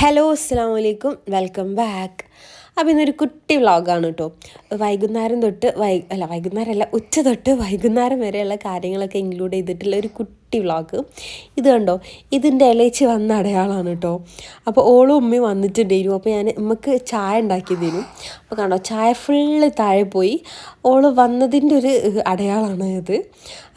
Hello അസ്സാം വലൈക്കും welcome back അപ്പോൾ ഇന്നൊരു കുട്ടി വ്ളോഗാണ് കേട്ടോ വൈകുന്നേരം തൊട്ട് വൈ അല്ല വൈകുന്നേരം അല്ല ഉച്ച തൊട്ട് വൈകുന്നേരം വരെയുള്ള കാര്യങ്ങളൊക്കെ ഇൻക്ലൂഡ് ചെയ്തിട്ടുള്ള ഒരു കുട്ടി വ്ളോഗ്. ഇത് കണ്ടോ? ഇതിന്റെ ഇലയിച്ച് വന്ന അടയാളാണ് കേട്ടോ അപ്പോൾ ഓളും ഉമ്മയും വന്നിട്ടുണ്ടായിരുന്നു. അപ്പോൾ ഞാൻ നമുക്ക് ചായ ഉണ്ടാക്കിയതിനും. അപ്പോൾ കണ്ടോ? ചായ ഫുള്ള് താഴെ പോയി. ഓൾ വന്നതിന്റെ ഒരു അടയാളാണ് ഇത്.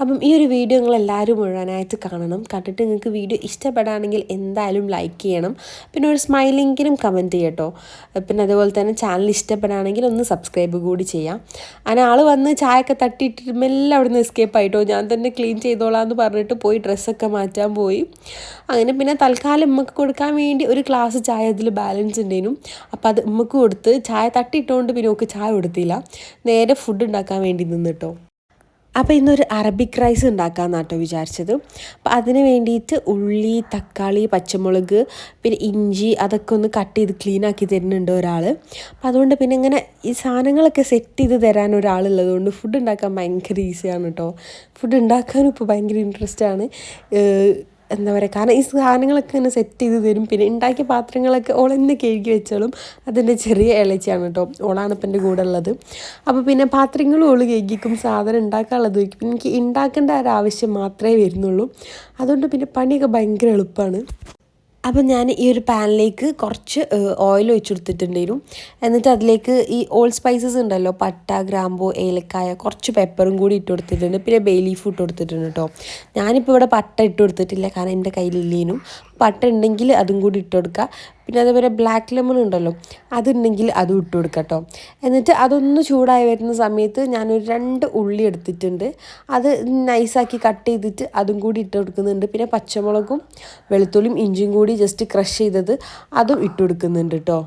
അപ്പം ഈ ഒരു വീഡിയോ നിങ്ങൾ എല്ലാവരും മുഴുവനായിട്ട് കാണണം. കണ്ടിട്ട് നിങ്ങൾക്ക് വീഡിയോ ഇഷ്ടപ്പെടുകയാണെങ്കിൽ എന്തായാലും ലൈക്ക് ചെയ്യണം. പിന്നെ ഒരു സ്മൈലിങ്കിലും കമന്റ് ചെയ്യട്ടോ. പിന്നെ അതുപോലെ തന്നെ ചാനൽ ഇഷ്ടപ്പെടുകയാണെങ്കിൽ ഒന്ന് സബ്സ്ക്രൈബ് കൂടി ചെയ്യാം. അങ്ങനെ ആൾ വന്ന് ചായ ഒക്കെ തട്ടിയിട്ട് മെല്ലെ അവിടെ നിന്ന് എസ്കേപ്പ് ആയിട്ടോ. ഞാൻ തന്നെ ക്ലീൻ ചെയ്തോളാം എന്ന് പറഞ്ഞിട്ട് പോയി ഡ്രസ്സൊക്കെ മാറ്റാൻ പോയി. അങ്ങനെ പിന്നെ തൽക്കാലം ഉമ്മക്ക് കൊടുക്കാൻ വേണ്ടി ഒരു ഗ്ലാസ് ചായ അതിൽ ബാലൻസ് ഉണ്ടായിരുന്നു അപ്പോൾ അത് ഉമ്മക്ക് കൊടുത്ത് ചായ തട്ടിയിട്ടുകൊണ്ട് പിന്നെ ഓക്ക് ചായ കൊടുത്തില്ല. നേരെ ഫുഡ് ഉണ്ടാക്കാൻ വേണ്ടി നിന്നിട്ടോ അപ്പോൾ ഇന്നൊരു അറബിക് റൈസ് ഉണ്ടാക്കാമെന്നാട്ടോ വിചാരിച്ചത്. അപ്പോൾ അതിന് വേണ്ടിയിട്ട് ഉള്ളി തക്കാളി പച്ചമുളക് പിന്നെ ഇഞ്ചി അതൊക്കെ ഒന്ന് കട്ട് ചെയ്ത് ക്ലീൻ ആക്കി തരുന്നുണ്ട് ഒരാൾ അപ്പോൾ അതുകൊണ്ട് പിന്നെ ഇങ്ങനെ ഈ സാധനങ്ങളൊക്കെ സെറ്റ് ചെയ്ത് തരാൻ ഒരാളുള്ളത് കൊണ്ട് ഫുഡ് ഉണ്ടാക്കാൻ ഭയങ്കര ഈസിയാണ് കേട്ടോ ഫുഡ് ഉണ്ടാക്കാനും ഇപ്പോൾ ഭയങ്കര ഇൻട്രസ്റ്റ് ആണ്. എന്താ പറയുക കാരണം ഈ സാധനങ്ങളൊക്കെ ഇങ്ങനെ സെറ്റ് ചെയ്ത് തരും. പിന്നെ ഉണ്ടാക്കിയ പാത്രങ്ങളൊക്കെ ഓൾ തന്നെ കഴുകി വെച്ചോളും. അതിന്റെ ചെറിയ ഇളച്ചിയാണ് കേട്ടോ. ഓളാണ് ഇപ്പം എന്റെ കൂടെ ഉള്ളത്. അപ്പോൾ പിന്നെ പാത്രങ്ങളും ഓൾ കഴുകിക്കും സാധനം ഉണ്ടാക്കാനുള്ളത് വയ്ക്കും. പിന്നെ എനിക്ക് ഉണ്ടാക്കേണ്ട ഒരു ആവശ്യം മാത്രമേ വരുന്നുള്ളൂ. അതുകൊണ്ട് പിന്നെ പണിയൊക്കെ ഭയങ്കര എളുപ്പമാണ് അപ്പം ഞാൻ ഈ ഒരു പാനിലേക്ക് കുറച്ച് ഓയിൽ ഒഴിച്ചു കൊടുത്തിട്ടുണ്ടായിരുന്നു. എന്നിട്ട് അതിലേക്ക് ഈ ഓൾ സ്പൈസസ് ഉണ്ടല്ലോ പട്ട ഗ്രാമ്പൂ ഏലക്കായ കുറച്ച് പെപ്പറും കൂടി ഇട്ട് കൊടുത്തിട്ടുണ്ട്. പിന്നെ ബേ ലീഫ് ഇട്ട് കൊടുത്തിട്ടുണ്ട് കേട്ടോ ഞാനിപ്പോൾ ഇവിടെ പട്ട ഇട്ട് കൊടുത്തിട്ടില്ല കാരണം എന്റെ കയ്യിലില്ലേനും. പട്ട ഉണ്ടെങ്കിൽ അതും കൂടി ഇട്ട് കൊടുക്കുക. പിന്നെ അതേപോലെ ബ്ലാക്ക് ലെമൺ ഉണ്ടല്ലോ അതുണ്ടെങ്കിൽ അതും ഇട്ട് കൊടുക്കുക കേട്ടോ. എന്നിട്ട് അതൊന്ന് ചൂടായി വരുന്ന സമയത്ത് ഞാനൊരു രണ്ട് ഉള്ളി എടുത്തിട്ടുണ്ട്. അത് നൈസാക്കി കട്ട് ചെയ്തിട്ട് അതും കൂടി ഇട്ട് കൊടുക്കുന്നുണ്ട്. പിന്നെ പച്ചമുളകും വെളുത്തുള്ളിയും ഇഞ്ചിയും കൂടി ജസ്റ്റ് ക്രഷ് ചെയ്തത് അതും ഇട്ട് കൊടുക്കുന്നുണ്ട് കേട്ടോ.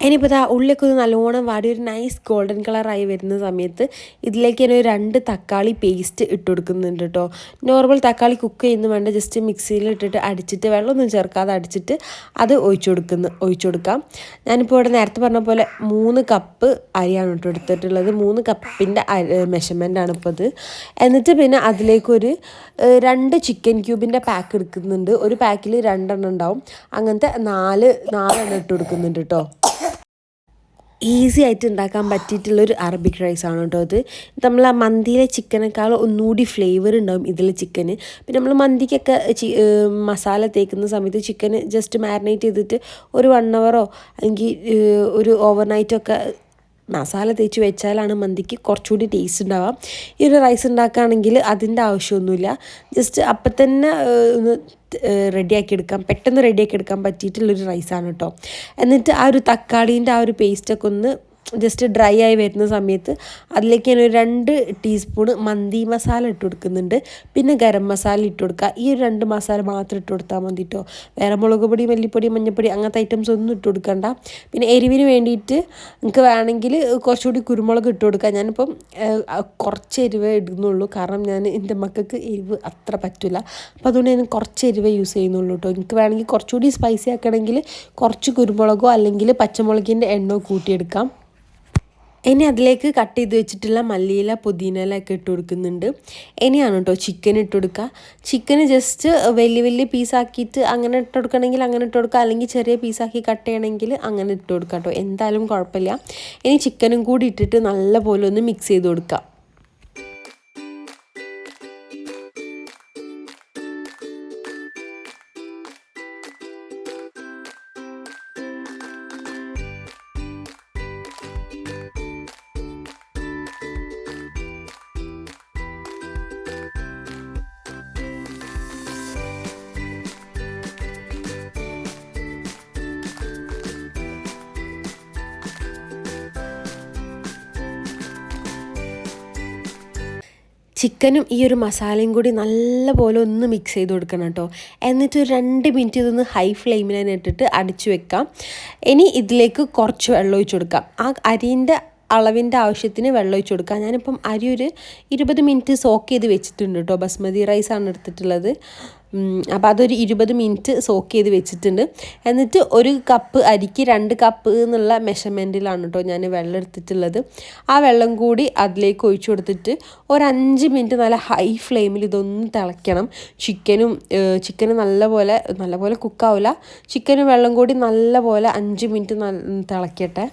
ഇനിയിപ്പോൾ ഇതാ ഉള്ളിലേക്ക് ഒന്ന് നല്ലോണം വാടി ഒരു നൈസ് ഗോൾഡൻ കളറായി വരുന്ന സമയത്ത് ഇതിലേക്ക് ഞാൻ ഒരു രണ്ട് തക്കാളി പേസ്റ്റ് ഇട്ട് കൊടുക്കുന്നുണ്ട് കേട്ടോ നോർമൽ തക്കാളി കുക്ക് ചെയ്യുന്ന വേണ്ട ജസ്റ്റ് മിക്സിയിൽ ഇട്ടിട്ട് അടിച്ചിട്ട് വെള്ളമൊന്നും ചേർക്കാതെ അടിച്ചിട്ട് അത് ഒഴിച്ചു കൊടുക്കുന്നു ഒഴിച്ചു കൊടുക്കാം. ഞാനിപ്പോൾ ഇവിടെ നേരത്തെ പറഞ്ഞ പോലെ മൂന്ന് കപ്പ് അരിയാണ് കേട്ടോ എടുത്തിട്ടുള്ളത്. മൂന്ന് കപ്പിന്റെ ആണ് ഇപ്പോൾ അത് എന്നിട്ട് പിന്നെ അതിലേക്കൊരു രണ്ട് ചിക്കൻ ക്യൂബിന്റെ പാക്ക് എടുക്കുന്നുണ്ട്. ഒരു പാക്കിൽ രണ്ടെണ്ണം ഉണ്ടാവും. അങ്ങനത്തെ നാല് നാലെണ്ണം ഇട്ട് കൊടുക്കുന്നുണ്ട് കേട്ടോ ഈസി ആയിട്ട് ഉണ്ടാക്കാൻ പറ്റിയിട്ടുള്ളൊരു അറബിക് റൈസ് ആണ് കേട്ടോ അത്. നമ്മൾ ആ മന്തിയിലെ ചിക്കനേക്കാളും ഒന്നുകൂടി ഫ്ലേവർ ഉണ്ടാവും ഇതിലെ ചിക്കന് പിന്നെ നമ്മൾ മന്തിക്കൊക്കെ മസാല തേക്കുന്ന സമയത്ത് ചിക്കന് ജസ്റ്റ് മാരിനേറ്റ് ചെയ്തിട്ട് ഒരു വൺ അവറോ അല്ലെങ്കിൽ ഒരു ഓവർനൈറ്റൊക്കെ മസാല തേച്ച് വെച്ചാലാണ് മന്തിക്ക് കുറച്ചുകൂടി ടേസ്റ്റ് ഉണ്ടാവുക. ഈ ഒരു റൈസ് ഉണ്ടാക്കുകയാണെങ്കിൽ അതിന്റെ ആവശ്യമൊന്നുമില്ല. ജസ്റ്റ് അപ്പം തന്നെ ഒന്ന് റെഡിയാക്കി എടുക്കാം പെട്ടെന്ന് റെഡിയാക്കി എടുക്കാൻ പറ്റിയിട്ടുള്ളൊരു റൈസാണ് കേട്ടോ എന്നിട്ട് ആ ഒരു തക്കാളീന്റെ ആ ഒരു പേസ്റ്റൊക്കെ ഒന്ന് ജസ്റ്റ് ഡ്രൈ ആയി വരുന്ന സമയത്ത് അതിലേക്ക് ഞാൻ ഒരു രണ്ട് ടീസ്പൂൺ മന്തി മസാല ഇട്ട് കൊടുക്കുന്നുണ്ട്. പിന്നെ ഗരം മസാല ഇട്ട് കൊടുക്കുക. ഈ ഒരു രണ്ട് മസാല മാത്രം ഇട്ട് കൊടുത്താൽ മതി കേട്ടോ വേറെ മുളക് പൊടി മല്ലിപ്പൊടി മഞ്ഞൾപ്പൊടി അങ്ങനത്തെ ഐറ്റംസ് ഒന്നും ഇട്ട് കൊടുക്കണ്ട. പിന്നെ എരിവിന് വേണ്ടിയിട്ട് നിങ്ങൾക്ക് വേണമെങ്കിൽ കുറച്ചുകൂടി കുരുമുളക് ഇട്ട് കൊടുക്കുക. ഞാനിപ്പം കുറച്ച് എരിവേ ഇടുന്നുള്ളൂ. കാരണം ഞാൻ എന്റെ മക്കൾക്ക് എരിവ് അത്ര പറ്റില്ല അപ്പോൾ അതുകൊണ്ട് ഞാൻ കുറച്ച് എരിവ് യൂസ് ചെയ്യുന്നുള്ളൂ കേട്ടോ എനിക്ക് വേണമെങ്കിൽ കുറച്ചുകൂടി സ്പൈസി ആക്കണമെങ്കിൽ കുറച്ച് കുരുമുളകോ അല്ലെങ്കിൽ പച്ചമുളകിന്റെ എണ്ണോ കൂട്ടിയെടുക്കാം. ഇനി അതിലേക്ക് കട്ട് ചെയ്ത് വെച്ചിട്ടുള്ള മല്ലിയില പുതിനയില ഒക്കെ ഇട്ട് കൊടുക്കുന്നുണ്ട്. ഇനിയാണ് കേട്ടോ ചിക്കൻ ഇട്ട് കൊടുക്കുക ചിക്കൻ ജസ്റ്റ് വലിയ വലിയ പീസാക്കിയിട്ട് അങ്ങനെ ഇട്ട് കൊടുക്കണമെങ്കിൽ അങ്ങനെ ഇട്ട് കൊടുക്കുക അല്ലെങ്കിൽ ചെറിയ പീസാക്കി കട്ട് ചെയ്യണമെങ്കിൽ അങ്ങനെ ഇട്ട് കൊടുക്കുക കേട്ടോ എന്തായാലും കുഴപ്പമില്ല. ഇനി ചിക്കനും കൂടി ഇട്ടിട്ട് നല്ലപോലെ ഒന്ന് മിക്സ് ചെയ്ത് കൊടുക്കുക ചിക്കനും ഈ ഒരു മസാലയും കൂടി നല്ലപോലെ ഒന്ന് മിക്സ് ചെയ്ത് കൊടുക്കണം കേട്ടോ. എന്നിട്ട് രണ്ട് മിനിറ്റ് ഇതൊന്ന് ഹൈ ഫ്ലെയിമിൽ തന്നെ ഇട്ടിട്ട് അടിച്ചു വെക്കാം. ഇനി ഇതിലേക്ക് കുറച്ച് വെള്ളം ഒഴിച്ചു കൊടുക്കാം. ആ അരിന്റെ അളവിന്റെ ആവശ്യത്തിന് വെള്ളം ഒഴിച്ച് കൊടുക്കാം. ഞാനിപ്പം അരി ഒരു ഇരുപത് മിനിറ്റ് സോക്ക് ചെയ്ത് വെച്ചിട്ടുണ്ട് കേട്ടോ. ബസ്മതി റൈസാണ് എടുത്തിട്ടുള്ളത്. അപ്പോൾ അതൊരു ഇരുപത് മിനിറ്റ് സോക്ക് ചെയ്ത് വെച്ചിട്ടുണ്ട്. എന്നിട്ട് ഒരു കപ്പ് അരിക്ക് രണ്ട് കപ്പ് എന്നുള്ള മെഷർമെന്റിലാണ് കേട്ടോ ഞാൻ വെള്ളം എടുത്തിട്ടുള്ളത്. ആ വെള്ളം കൂടി അതിലേക്ക് ഒഴിച്ചു കൊടുത്തിട്ട് ഒരു അഞ്ച് മിനിറ്റ് നല്ല ഹൈ ഫ്ലെയിമിൽ ഇതൊന്ന് തിളയ്ക്കണം. ചിക്കനും ചിക്കന് നല്ലപോലെ നല്ലപോലെ കുക്കാവില്ല ചിക്കനും വെള്ളം കൂടി നല്ലപോലെ അഞ്ച് മിനിറ്റ് തിളയ്ക്കട്ടെ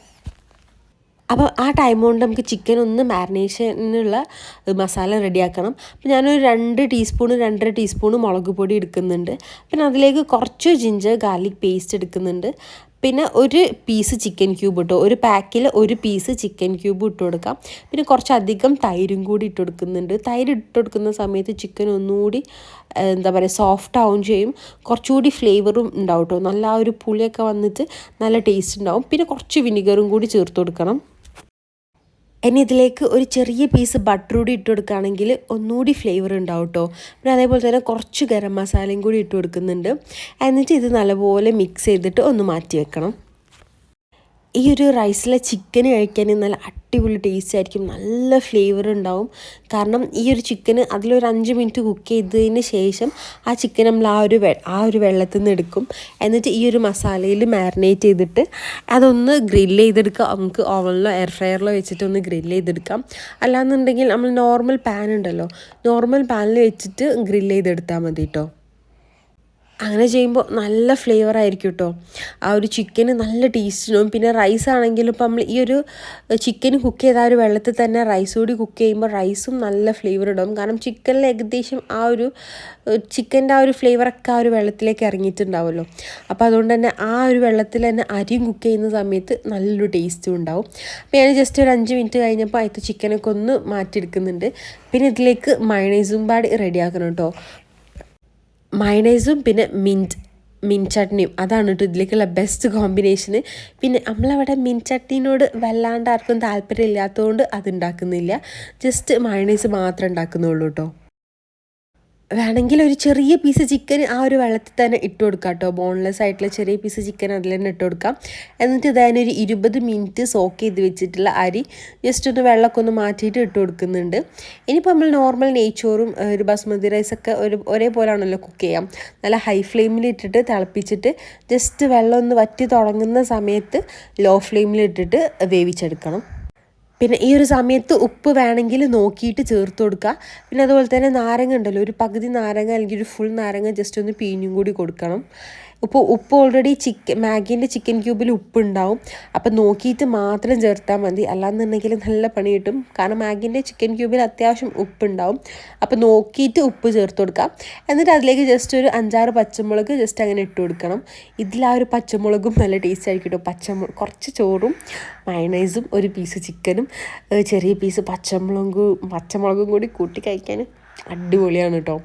അപ്പോൾ ആ ടൈം കൊണ്ട് നമുക്ക് ചിക്കൻ ഒന്ന് മാരിനേഷനുള്ള മസാല റെഡിയാക്കണം അപ്പോൾ ഞാനൊരു രണ്ട് ടീസ്പൂണ് രണ്ടര ടീസ്പൂണ് മുളക് പൊടി എടുക്കുന്നുണ്ട്. പിന്നെ അതിലേക്ക് കുറച്ച് ജിഞ്ചർ ഗാർലിക് പേസ്റ്റ് എടുക്കുന്നുണ്ട്. പിന്നെ ഒരു പീസ് ചിക്കൻ ക്യൂബ് ഇട്ടു. ഒരു പാക്കിൽ ഒരു പീസ് ചിക്കൻ ക്യൂബ് ഇട്ട് കൊടുക്കാം. പിന്നെ കുറച്ചധികം തൈരും കൂടി ഇട്ട് കൊടുക്കുന്നുണ്ട്. തൈര് ഇട്ട് കൊടുക്കുന്ന സമയത്ത് ചിക്കൻ ഒന്നുകൂടി എന്താ പറയുക സോഫ്റ്റ് ആവും ചെയ്യും. കുറച്ചുകൂടി ഫ്ലേവറും ഉണ്ടാവും കേട്ടോ നല്ല ഒരു പുളിയൊക്കെ വന്നിട്ട് നല്ല ടേസ്റ്റ് ഉണ്ടാവും. പിന്നെ കുറച്ച് വിനിഗറും കൂടി ചേർത്ത് കൊടുക്കണം. ഇനി ഇതിലേക്ക് ഒരു ചെറിയ പീസ് ബട്ടർ കൂടി ഇട്ട് കൊടുക്കുകയാണെങ്കിൽ ഒന്നുകൂടി ഫ്ലേവർ ഉണ്ടാവും കേട്ടോ പിന്നെ അതേപോലെ തന്നെ കുറച്ച് ഗരം മസാലയും കൂടി ഇട്ട് കൊടുക്കുന്നുണ്ട്. എന്നിട്ട് ഇത് നല്ലപോലെ മിക്സ് ചെയ്തിട്ട് ഒന്ന് മാറ്റി വെക്കണം. ഈ ഒരു റൈസിലെ ചിക്കൻ കഴിക്കാൻ നല്ല അടിപൊളി ടേസ്റ്റ് ആയിരിക്കും. നല്ല ഫ്ലേവർ ഉണ്ടാവും. കാരണം ഈ ഒരു ചിക്കന് അതിലൊരു അഞ്ച് മിനിറ്റ് കുക്ക് ചെയ്തതിന് ശേഷം ആ ചിക്കൻ നമ്മൾ ആ ഒരു ആ ഒരു വെള്ളത്തിൽ നിന്ന് എടുക്കും. എന്നിട്ട് ഈ ഒരു മസാലയിൽ മാരിനേറ്റ് ചെയ്തിട്ട് അതൊന്ന് ഗ്രില്ല് ചെയ്തെടുക്കുക നമുക്ക് ഓവനിലോ എയർ ഫ്രയറിലോ വെച്ചിട്ട് ഒന്ന് ഗ്രില്ല് ചെയ്തെടുക്കാം. അല്ലാന്നുണ്ടെങ്കിൽ നമ്മൾ നോർമൽ പാൻ ഉണ്ടല്ലോ. നോർമൽ പാനിൽ വെച്ചിട്ട് ഗ്രില്ല് ചെയ്തെടുത്താൽ മതി കേട്ടോ അങ്ങനെ ചെയ്യുമ്പോൾ നല്ല ഫ്ലേവർ ആയിരിക്കും കേട്ടോ ആ ഒരു ചിക്കന് നല്ല ടേസ്റ്റിനും പിന്നെ റൈസ് ആണെങ്കിലും ഇപ്പം നമ്മൾ ഈ ഒരു ചിക്കൻ കുക്ക് ചെയ്ത ആ ഒരു വെള്ളത്തിൽ തന്നെ റൈസ് കൂടി കുക്ക് ചെയ്യുമ്പോൾ റൈസും നല്ല ഫ്ലേവർ ഇടും. കാരണം ചിക്കനിൽ ഏകദേശം ആ ഒരു ചിക്കന്റെ ആ ഒരു ഫ്ലേവറൊക്കെ ആ ഒരു വെള്ളത്തിലേക്ക് ഇറങ്ങിയിട്ടുണ്ടാവുമല്ലോ. അപ്പോൾ അതുകൊണ്ട് തന്നെ ആ ഒരു വെള്ളത്തിൽ തന്നെ അരിയും കുക്ക് ചെയ്യുന്ന സമയത്ത് നല്ലൊരു ടേസ്റ്റും ഉണ്ടാവും. അപ്പോൾ ഞാൻ ജസ്റ്റ് ഒരു അഞ്ച് മിനിറ്റ് കഴിഞ്ഞപ്പോൾ അതിൽ ചിക്കനൊക്കെ ഒന്ന് മാറ്റിയെടുക്കുന്നുണ്ട്. പിന്നെ ഇതിലേക്ക് മയണൈസും പാടി റെഡിയാക്കണം കേട്ടോ മയണൈസും പിന്നെ മിന്റ് മിൻ ചട്നിയും. അതാണ് കേട്ടോ ഇതിലേക്കുള്ള ബെസ്റ്റ് കോമ്പിനേഷന് പിന്നെ നമ്മളവിടെ മിൻ ചട്നീനോട് വല്ലാണ്ട് ആർക്കും താല്പര്യം ഇല്ലാത്തതുകൊണ്ട് അത് ഉണ്ടാക്കുന്നില്ല. ജസ്റ്റ് മയണൈസ് മാത്രമേ ഉണ്ടാക്കുന്നുള്ളൂ കേട്ടോ വേണമെങ്കിൽ ഒരു ചെറിയ പീസ് ചിക്കൻ ആ ഒരു വെള്ളത്തിൽ തന്നെ ഇട്ട് കൊടുക്കാം കേട്ടോ. ബോൺലെസ് ആയിട്ടുള്ള ചെറിയ പീസ് ചിക്കൻ അതിൽ തന്നെ ഇട്ട് കൊടുക്കാം. എന്നിട്ട് ഇതതിനൊരു ഇരുപത് മിനിറ്റ് സോക്ക് ചെയ്ത് വെച്ചിട്ടുള്ള അരി ജസ്റ്റ് ഒന്ന് വെള്ളമൊക്കെ ഒന്ന് മാറ്റിയിട്ട് ഇട്ട് കൊടുക്കുന്നുണ്ട്. ഇനിയിപ്പോൾ നമ്മൾ നോർമൽ നെയ്ച്ചോറും ഒരു ബസ്മതി റൈസൊക്കെ ഒരു ഒരേപോലാണല്ലോ കുക്ക് ചെയ്യാം. നല്ല ഹൈ ഫ്ലെയിമിൽ ഇട്ടിട്ട് തിളപ്പിച്ചിട്ട് ജസ്റ്റ് വെള്ളം ഒന്ന് വറ്റി തുടങ്ങുന്ന സമയത്ത് ലോ ഫ്ലെയിമിൽ ഇട്ടിട്ട് വേവിച്ചെടുക്കണം. പിന്നെ ഈ ഒരു സമയത്ത് ഉപ്പ് വേണമെങ്കിൽ നോക്കിയിട്ട് ചേർത്ത് കൊടുക്കുക. പിന്നെ അതുപോലെ തന്നെ നാരങ്ങ ഉണ്ടല്ലോ ഒരു പകുതി നാരങ്ങ അല്ലെങ്കിൽ ഒരു ഫുൾ നാരങ്ങ ജസ്റ്റ് ഒന്ന് പീഞ്ഞും കൂടി കൊടുക്കണം. ഇപ്പോൾ ഉപ്പ് ഓൾറെഡി ചിക്കൻ മാഗീന്റെ ചിക്കൻ ക്യൂബിൽ ഉപ്പുണ്ടാവും. അപ്പോൾ നോക്കിയിട്ട് മാത്രം ചേർത്താൽ മതി. അല്ലാന്നുണ്ടെങ്കിൽ നല്ല പണി കിട്ടും. കാരണം മാഗീന്റെ ചിക്കൻ ക്യൂബിൽ അത്യാവശ്യം ഉപ്പുണ്ടാവും. അപ്പോൾ നോക്കിയിട്ട് ഉപ്പ് ചേർത്ത് കൊടുക്കാം. എന്നിട്ട് അതിലേക്ക് ജസ്റ്റ് ഒരു അഞ്ചാറ് പച്ചമുളക് ജസ്റ്റ് അങ്ങനെ ഇട്ട് കൊടുക്കണം. ഇതിൽ ആ ഒരു പച്ചമുളകും നല്ല ടേസ്റ്റ് ആയിരിക്കും കേട്ടോ. പച്ചമുളക് കുറച്ച് ചോറും മയണൈസും ഒരു പീസ് ചിക്കനും ചെറിയ പീസ് പച്ചമുളകും പച്ചമുളകും കൂടി കൂട്ടി കഴിക്കാൻ അടിപൊളിയാണ് കേട്ടോ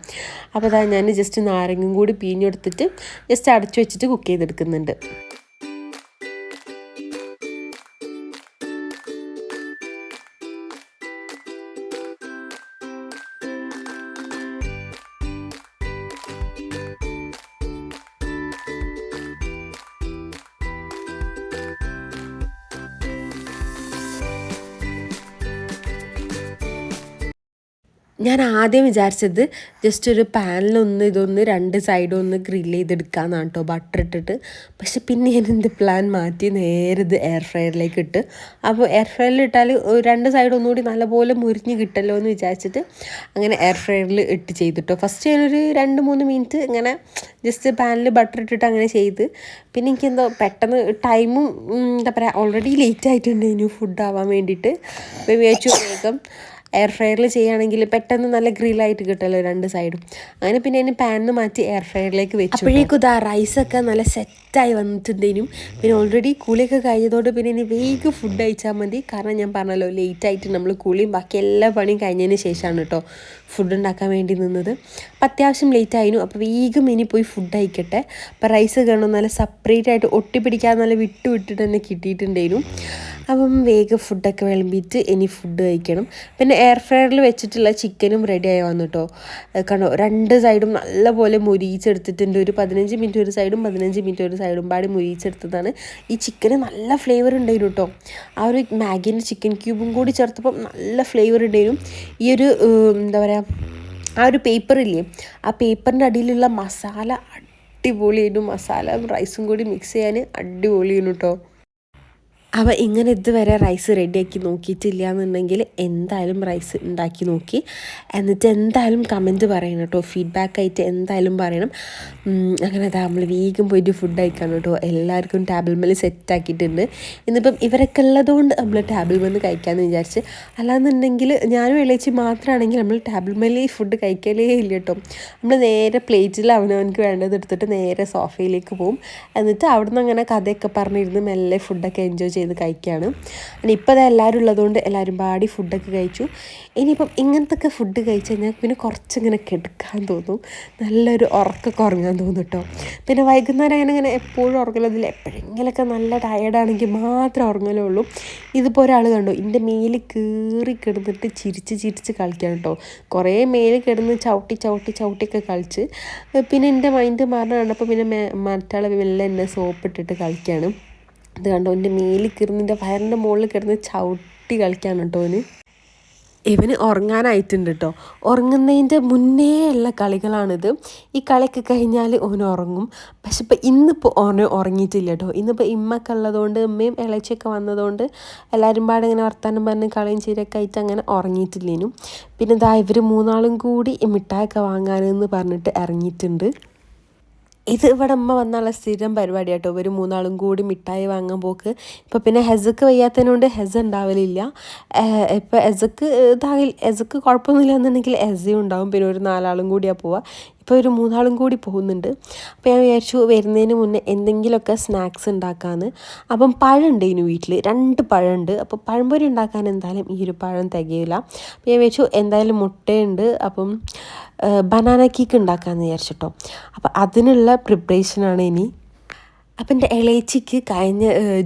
അപ്പോൾ അതാ ഞാൻ ജസ്റ്റ് നാരങ്ങയും കൂടി പീഞ്ഞെടുത്തിട്ട് ജസ്റ്റ് അടച്ചു വെച്ചിട്ട് കുക്ക് ചെയ്തെടുക്കുന്നുണ്ട്. ഞാൻ ആദ്യം വിചാരിച്ചത് ജസ്റ്റ് ഒരു പാനിലൊന്ന് ഇതൊന്ന് രണ്ട് സൈഡും ഒന്ന് ഗ്രില്ല് ചെയ്തെടുക്കാമെന്നാണ് കേട്ടോ ബട്ടർ ഇട്ടിട്ട്. പക്ഷെ പിന്നെ ഞാൻ എന്റെ പ്ലാൻ മാറ്റി? നേരെ ഇത് എയർ ഫ്രയറിലേക്ക് ഇട്ട്. അപ്പോൾ എയർ ഫ്രയറിൽ ഇട്ടാൽ രണ്ട് സൈഡ് ഒന്നുകൂടി നല്ലപോലെ മുരിഞ്ഞ് കിട്ടല്ലോ എന്ന് വിചാരിച്ചിട്ട് അങ്ങനെ എയർ ഫ്രയറിൽ ഇട്ട് ചെയ്തിട്ടോ. ഫസ്റ്റ് ഞാനൊരു രണ്ട് മൂന്ന് മിനിറ്റ് ഇങ്ങനെ ജസ്റ്റ് പാനിൽ ബട്ടർ ഇട്ടിട്ട് അങ്ങനെ ചെയ്ത്. പിന്നെ എനിക്കെന്തോ പെട്ടെന്ന് ടൈമും എന്താ പറയുക ഓൾറെഡി ലേറ്റ് ആയിട്ടുണ്ട് ഇനി ഫുഡ് ആവാൻ വേണ്ടിയിട്ട്. വിചാരിച്ചു വേഗം എയർ ഫ്രയറിൽ ചെയ്യുകയാണെങ്കിൽ പെട്ടെന്ന് നല്ല ഗ്രില്ലായിട്ട് കിട്ടുമല്ലോ രണ്ട് സൈഡും അങ്ങനെ പിന്നെ അതിന് പാനിന് മാറ്റി എയർ ഫ്രയറിലേക്ക് വെച്ചു അപ്പോഴേക്കും ഇതാ റൈസൊക്കെ നല്ല സെറ്റായി വന്നിട്ടുണ്ടേനും പിന്നെ ഓൾറെഡി കുളിയൊക്കെ കഴിഞ്ഞതോട് പിന്നെ ഇനി വേഗം ഫുഡ് കഴിച്ചാൽ മതി. കാരണം ഞാൻ പറഞ്ഞല്ലോ ലേറ്റ് ആയിട്ട് നമ്മൾ കുളിയും ബാക്കി എല്ലാ പണിയും കഴിഞ്ഞതിന് ശേഷമാണ് കേട്ടോ ഫുഡ് ഉണ്ടാക്കാൻ വേണ്ടി നിന്നത്. അപ്പം അത്യാവശ്യം ലേറ്റ് ആയിരുന്നു അപ്പോൾ വേഗം ഇനി പോയി ഫുഡ് കഴിക്കട്ടെ. അപ്പോൾ റൈസ് കാണും നല്ല സെപ്പറേറ്റ് ആയിട്ട് ഒട്ടിപ്പിടിക്കാതെ നല്ല വിട്ട് വിട്ടിട്ട് തന്നെ കിട്ടിയിട്ടുണ്ടായിരുന്നു അപ്പം വേഗം ഫുഡൊക്കെ വിളമ്പിയിട്ട് ഇനി ഫുഡ് കഴിക്കണം. പിന്നെ എയർ ഫ്രയറിൽ വെച്ചിട്ടുള്ള ചിക്കനും റെഡി ആയി വന്നു കേട്ടോ കണ്ടോ? രണ്ട് സൈഡും നല്ലപോലെ മുരിയിച്ചെടുത്തിട്ടുണ്ട്. ഒരു പതിനഞ്ച് മിനിറ്റ് ഒരു സൈഡും പതിനഞ്ച് മിനിറ്റ് ഒരു സൈഡും പാടി മുരിയിച്ചെടുത്തതാണ്. ഈ ചിക്കന് നല്ല ഫ്ലേവർ ഉണ്ടായിരുന്നു കേട്ടോ ആ ഒരു മാഗീന്റെ ചിക്കൻ ക്യൂബും കൂടി ചേർത്തപ്പം നല്ല ഫ്ലേവർ ഉണ്ടായിരുന്നു. ഈ ഒരു എന്താ പറയുക ആ ഒരു പേപ്പർ ഇല്ലേ? ആ പേപ്പറിന്റെ അടിയിലുള്ള മസാല അടിപൊളിയായിരുന്നു. മസാല റൈസും കൂടി മിക്സ് ചെയ്യാൻ അടിപൊളിയായിരുന്നു കേട്ടോ അവ ഇങ്ങനെ ഇതുവരെ റൈസ് റെഡിയാക്കി നോക്കിയിട്ടില്ല എന്നുണ്ടെങ്കിൽ എന്തായാലും റൈസ് ഉണ്ടാക്കി നോക്കി. എന്നിട്ട് എന്തായാലും കമന്റ് പറയണം കേട്ടോ. ഫീഡ്ബാക്ക് ആയിട്ട് എന്തായാലും പറയണം. അങ്ങനെ അതാ നമ്മൾ വേഗം പോയിട്ട് ഫുഡ് കഴിക്കണം കേട്ടോ. എല്ലാവർക്കും ടേബിൾ സെറ്റ് ആക്കിയിട്ടുണ്ട്. ഇന്നിപ്പം ഇവരൊക്കെ ഉള്ളതുകൊണ്ട് നമ്മൾ ടേബിൾ മേൽ കഴിക്കാമെന്ന് വിചാരിച്ച്. അല്ലാന്നുണ്ടെങ്കിൽ ഞാനും എളിയച്ചി മാത്രമാണെങ്കിൽ നമ്മൾ ടേബിൾ മേൽ ഫുഡ് കഴിക്കലേ ഇല്ല കേട്ടോ. നമ്മൾ നേരെ പ്ലേറ്റിൽ അവനവനക്ക് വേണ്ടത് എടുത്തിട്ട് നേരെ സോഫയിലേക്ക് പോകും എന്നിട്ട് അവിടെ നിന്ന് അങ്ങനെ കഥയൊക്കെ പറഞ്ഞിരുന്ന് മെല്ലെ ഫുഡൊക്കെ എൻജോയ് കഴിക്കുകയാണ് ഇനി ഇപ്പോൾ അത് എല്ലാവരും ഉള്ളതുകൊണ്ട് എല്ലാവരും പാടി ഫുഡൊക്കെ കഴിച്ചു. ഇനിയിപ്പം ഇങ്ങനത്തെ ഫുഡ് കഴിച്ച് കഴിഞ്ഞാൽ പിന്നെ കുറച്ചിങ്ങനെ കെടുക്കാൻ തോന്നും. നല്ലൊരു ഉറക്കൊക്കെ ഉറങ്ങാൻ തോന്നും കേട്ടോ പിന്നെ വൈകുന്നേരം അങ്ങനെ ഇങ്ങനെ എപ്പോഴും ഉറങ്ങലൊന്നുമില്ല എപ്പോഴെങ്കിലൊക്കെ നല്ല ടയേർഡാണെങ്കിൽ മാത്രം ഉറങ്ങലേ ഉള്ളൂ ഇതിപ്പോൾ ഒരാൾ കണ്ടു എന്റെ മേലിൽ കീറി കിടന്നിട്ട് ചിരിച്ച് ചിരിച്ച് കളിക്കാൻ കേട്ടോ കുറേ മേലിൽ കിടന്ന് ചവിട്ടി ചവിട്ടി ചവിട്ടിയൊക്കെ കളിച്ച്. പിന്നെ എന്റെ മൈൻഡ് മാറുന്ന കണ്ടപ്പോൾ പിന്നെ മറ്റാളെ മെല്ലെ എന്നെ സോപ്പിട്ടിട്ട് കളിക്കുകയാണ് ഇത് കണ്ടോ? എന്റെ മേലിൽ കിടന്നിന്റെ വയറിന്റെ മുകളിൽ കിടന്ന് ചവിട്ടി കളിക്കാൻ കേട്ടോ അവന് ഇവന് ഉറങ്ങാനായിട്ടുണ്ട് കേട്ടോ. ഉറങ്ങുന്നതിന്റെ മുന്നേ ഉള്ള കളികളാണിത്. ഈ കളിയൊക്കെ കഴിഞ്ഞാൽ ഓൻ ഉറങ്ങും. പക്ഷെ ഇപ്പം ഇന്നിപ്പോൾ ഓന് ഉറങ്ങിയിട്ടില്ല കേട്ടോ. ഇന്നിപ്പോൾ ഇമ്മൊക്കെ ഉള്ളതുകൊണ്ട് ഉമ്മയും ഇളച്ചിയൊക്കെ വന്നതുകൊണ്ട് എല്ലാവരും പാടെ ഇങ്ങനെ വർത്താനം പറഞ്ഞ് കളിയും ചീരൊക്കെ ആയിട്ട് അങ്ങനെ ഉറങ്ങിയിട്ടില്ലേനും. പിന്നെ ഇതാ ഇവർ മൂന്നാളും കൂടി മിഠായൊക്കെ വാങ്ങാനെന്ന് പറഞ്ഞിട്ട് ഇറങ്ങിയിട്ടുണ്ട്. ഇത് ഇവിടെ അമ്മ വന്നുള്ള സ്ഥിരം പരിപാടി കേട്ടോ ഇവർ മൂന്നാളും കൂടി മിഠായി വാങ്ങാൻ പോക്ക്. ഇപ്പം പിന്നെ ഹെസക്ക് വയ്യാത്തതിനോണ്ട് ഹെസ് ഉണ്ടാവലില്ല. ഇപ്പം എസക്ക് ഇതാകിൽ എസക്ക് കുഴപ്പമൊന്നുമില്ല എന്നുണ്ടെങ്കിൽ എസയും ഉണ്ടാവും. പിന്നെ ഒരു നാലാളും കൂടിയാണ് പോവുക ഇപ്പോൾ ഒരു മൂന്നാളും കൂടി പോകുന്നുണ്ട്. അപ്പോൾ ഞാൻ വിചാരിച്ചു വരുന്നതിന് മുന്നേ എന്തെങ്കിലുമൊക്കെ സ്നാക്സ് ഉണ്ടാക്കാമെന്ന് അപ്പം പഴമുണ്ട് ഇതിന് വീട്ടിൽ രണ്ട് പഴമുണ്ട്. അപ്പോൾ പഴംപൊരി ഉണ്ടാക്കാൻ എന്തായാലും ഈ ഒരു പഴം തികയില്ല അപ്പോൾ ഞാൻ വിചാരിച്ചു എന്തായാലും മുട്ടയുണ്ട്. അപ്പം ബനാന കേക്ക് ഉണ്ടാക്കാമെന്ന് വിചാരിച്ചിട്ടോ. അപ്പോൾ അതിനുള്ള പ്രിപ്പറേഷനാണ് ഇനി. അപ്പം എന്റെ ഇളയച്ചിക്ക് കഴിഞ്ഞ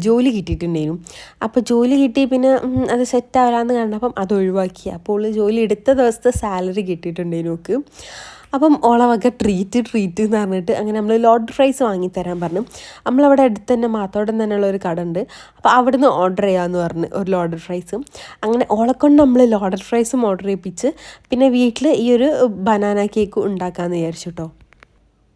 ജോലി കിട്ടിയിട്ടുണ്ടായിരുന്നു. അപ്പോൾ ജോലി കിട്ടി പിന്നെ അത് സെറ്റ് ആവില്ലാന്ന് കണ്ടപ്പം അത് ഒഴിവാക്കി. അപ്പോൾ ജോലി എടുത്ത ദിവസത്തെ സാലറി കിട്ടിയിട്ടുണ്ടായിരുന്നു നോക്ക് അപ്പം ഓളവക ട്രീറ്റ് ട്രീറ്റ് എന്ന് പറഞ്ഞിട്ട് അങ്ങനെ നമ്മൾ ലോഡ് ഫ്രൈസ് വാങ്ങിത്തരാൻ പറഞ്ഞു. നമ്മളവിടെ അടുത്ത് തന്നെ മാത്തോടം തന്നെയുള്ള ഒരു കട ഉണ്ട് അപ്പോൾ അവിടുന്ന് ഓർഡർ ചെയ്യാമെന്ന് പറഞ്ഞ് ഒരു ലോഡ് ഫ്രൈസും അങ്ങനെ ഓളെക്കൊണ്ട് നമ്മൾ ലോഡ് ഫ്രൈസും ഓർഡർ ചെയ്യിപ്പിച്ച് പിന്നെ വീട്ടിൽ ഈ ഒരു ബനാന കേക്ക് ഉണ്ടാക്കാമെന്ന് വിചാരിച്ചു കേട്ടോ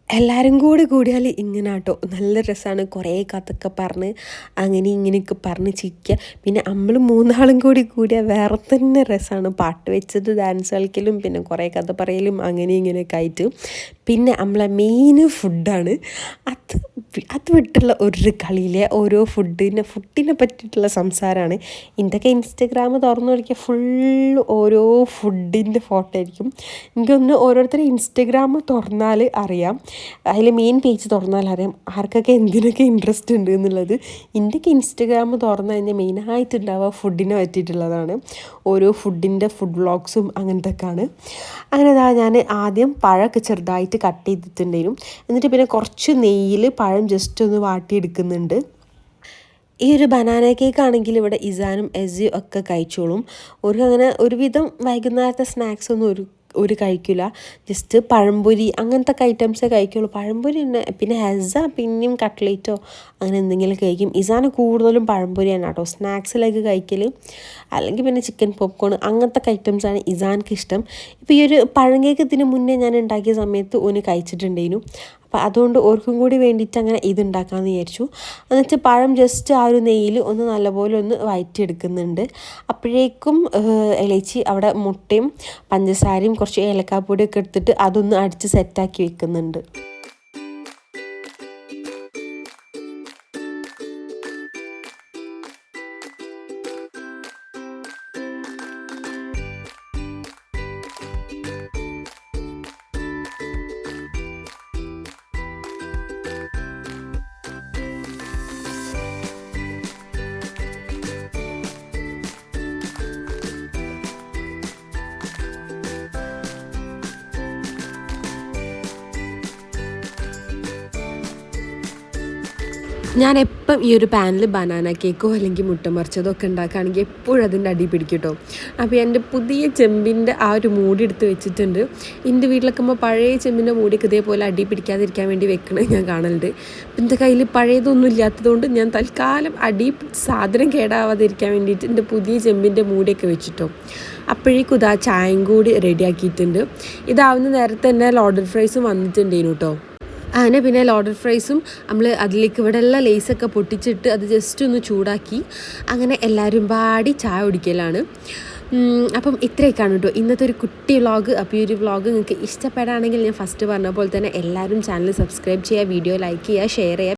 എല്ലാവരും കൂടി കൂടിയാൽ ഇങ്ങനെ കേട്ടോ നല്ല രസമാണ് കുറേ കഥയൊക്കെ പറഞ്ഞ് അങ്ങനെ ഇങ്ങനെയൊക്കെ പറഞ്ഞ് ചിരിക്കുക പിന്നെ നമ്മൾ മൂന്നാളും കൂടി കൂടിയാൽ വേറെ തന്നെ രസമാണ് പാട്ട് വെച്ചത് ഡാൻസ് കളിക്കലും പിന്നെ കുറേ കഥ പറയലും അങ്ങനെ ഇങ്ങനെയൊക്കെ ആയിട്ട്. പിന്നെ നമ്മളെ മെയിൻ ഫുഡാണ് അത് അത് വിട്ടുള്ള ഒരു കളിയിലെ ഓരോ ഫുഡിനെ ഫുഡിനെ പറ്റിയിട്ടുള്ള സംസാരമാണ് ഇതൊക്കെ ഇൻസ്റ്റഗ്രാം തുറന്നു നോക്കിയാൽ ഫുള്ള് ഓരോ ഫുഡിന്റെ ഫോട്ടോ ആയിരിക്കും. എനിക്കൊന്ന് ഓരോരുത്തരും ഇൻസ്റ്റഗ്രാം തുറന്നാൽ അറിയാം. അതിൽ മെയിൻ പേജ് തുറന്നാൽ അറിയാം ആർക്കൊക്കെ എന്തിനൊക്കെ ഇൻട്രസ്റ്റ് ഉണ്ട് എന്നുള്ളത്. എന്റെയൊക്കെ ഇൻസ്റ്റഗ്രാം തുറന്നു കഴിഞ്ഞാൽ മെയിനായിട്ട് ഉണ്ടാവുക ഫുഡിനെ പറ്റിയിട്ടുള്ളതാണ്. ഓരോ ഫുഡിന്റെ ഫുഡ് വ്ളോഗ്സും അങ്ങനത്തെ ഒക്കെയാണ് അങ്ങനെ ഞാൻ ആദ്യം പഴമൊക്കെ ചെറുതായിട്ട് കട്ട് ചെയ്തിട്ടുണ്ടായിരുന്നു എന്നിട്ട് പിന്നെ കുറച്ച് നെയ്യിൽ പഴം ജസ്റ്റ് ഒന്ന് വാട്ടിയെടുക്കുന്നുണ്ട്. ഈ ഒരു ബനാന കേക്ക് ആണെങ്കിൽ ഇവിടെ ഇസാനും എസിയും ഒക്കെ കഴിച്ചോളും. ഒരു അങ്ങനെ ഒരുവിധം വൈകുന്നേരത്തെ സ്നാക്സ് ഒന്നും ഒരു ഒരു കഴിക്കില്ല ജസ്റ്റ് പഴംപൊരി അങ്ങനത്തെ ഐറ്റംസേ കഴിക്കുള്ളൂ. പഴംപൊരി തന്നെ പിന്നെ ഹെസ പിന്നെയും കട്ട്ലേറ്റോ അങ്ങനെ എന്തെങ്കിലും കഴിക്കും. ഇസാന് കൂടുതലും പഴംപൊരിയാണ് കേട്ടോ. സ്നാക്സിലേക്ക് കഴിക്കൽ അല്ലെങ്കിൽ പിന്നെ ചിക്കൻ പോപ്കോൺ അങ്ങനത്തെ ഐറ്റംസാണ് ഇസാൻക്ക് ഇഷ്ടം. ഇപ്പോൾ ഈ ഒരു പഴം കേക്ക് ഇതിന് മുന്നേ ഞാൻ ഉണ്ടാക്കിയ സമയത്ത് ഒന്ന് കഴിച്ചിട്ടുണ്ടായിരുന്നു. അപ്പോൾ അതുകൊണ്ട് ഓർക്കും കൂടി വേണ്ടിയിട്ട് അങ്ങനെ ഇതുണ്ടാക്കാമെന്ന് വിചാരിച്ചു. എന്നിട്ട് പഴം ജസ്റ്റ് ആ ഒരു നെയ്യിൽ ഒന്ന് നല്ലപോലെ ഒന്ന് വയറ്റിയെടുക്കുന്നുണ്ട്. അപ്പോഴേക്കും ഇലച്ചി അവിടെ മുട്ടയും പഞ്ചസാരയും കുറച്ച് ഏലക്കാപ്പൊടിയൊക്കെ എടുത്തിട്ട് അതൊന്ന് അടിച്ച് സെറ്റാക്കി വെക്കുന്നുണ്ട്. ഞാൻ എപ്പം ഈ ഒരു പാനിൽ ബനാന കേക്കോ അല്ലെങ്കിൽ മുട്ട മറിച്ചതോ ഒക്കെ ഉണ്ടാക്കുകയാണെങ്കിൽ എപ്പോഴും അതിന്റെ അടി പിടിക്കും കേട്ടോ അപ്പോൾ എന്റെ പുതിയ ചെമ്പിന്റെ ആ ഒരു മൂടി എടുത്ത് വെച്ചിട്ടുണ്ട്. എന്റെ വീട്ടിലൊക്കെ പഴയ ചെമ്പിന്റെ മൂടിയൊക്കെ ഇതേപോലെ അടി പിടിക്കാതിരിക്കാൻ വേണ്ടി വെക്കണത് ഞാൻ കാണലുണ്ട്. അപ്പം എന്റെ കയ്യിൽ പഴയതൊന്നും ഇല്ലാത്തതുകൊണ്ട് ഞാൻ തൽക്കാലം അടി സാധനം കേടാവാതിരിക്കാൻ വേണ്ടിയിട്ട് എന്റെ പുതിയ ചെമ്പിന്റെ മൂടിയൊക്കെ വെച്ചിട്ടോ. അപ്പോഴേക്കും ഇതാ ചായയും കൂടി റെഡിയാക്കിയിട്ടുണ്ട് ഇതാവുന്ന നേരത്തെ തന്നെ ലോഡർ ഫ്രൈസും വന്നിട്ടുണ്ടേനു കേട്ടോ അങ്ങനെ പിന്നെ ലോഡർ ഫ്രൈസും നമ്മൾ അതിലേക്ക് ഇവിടെ എല്ലാം ലേസൊക്കെ പൊട്ടിച്ചിട്ട് അത് ജസ്റ്റ് ഒന്ന് ചൂടാക്കി അങ്ങനെ എല്ലാവരും പാടി ചായ കുടിക്കലാണ്. അപ്പം ഇത്രയൊക്കെയാണ് കേട്ടോ. ഇന്നത്തെ ഒരു കുട്ടി വ്ളോഗ്. അപ്പോൾ ഈ ഒരു വ്ളോഗ് നിങ്ങൾക്ക് ഇഷ്ടപ്പെടുകയാണെങ്കിൽ ഞാൻ ഫസ്റ്റ് പറഞ്ഞ പോലെ തന്നെ എല്ലാവരും ചാനൽ സബ്സ്ക്രൈബ് ചെയ്യുക വീഡിയോ ലൈക്ക് ചെയ്യുക ഷെയർ ചെയ്യുക.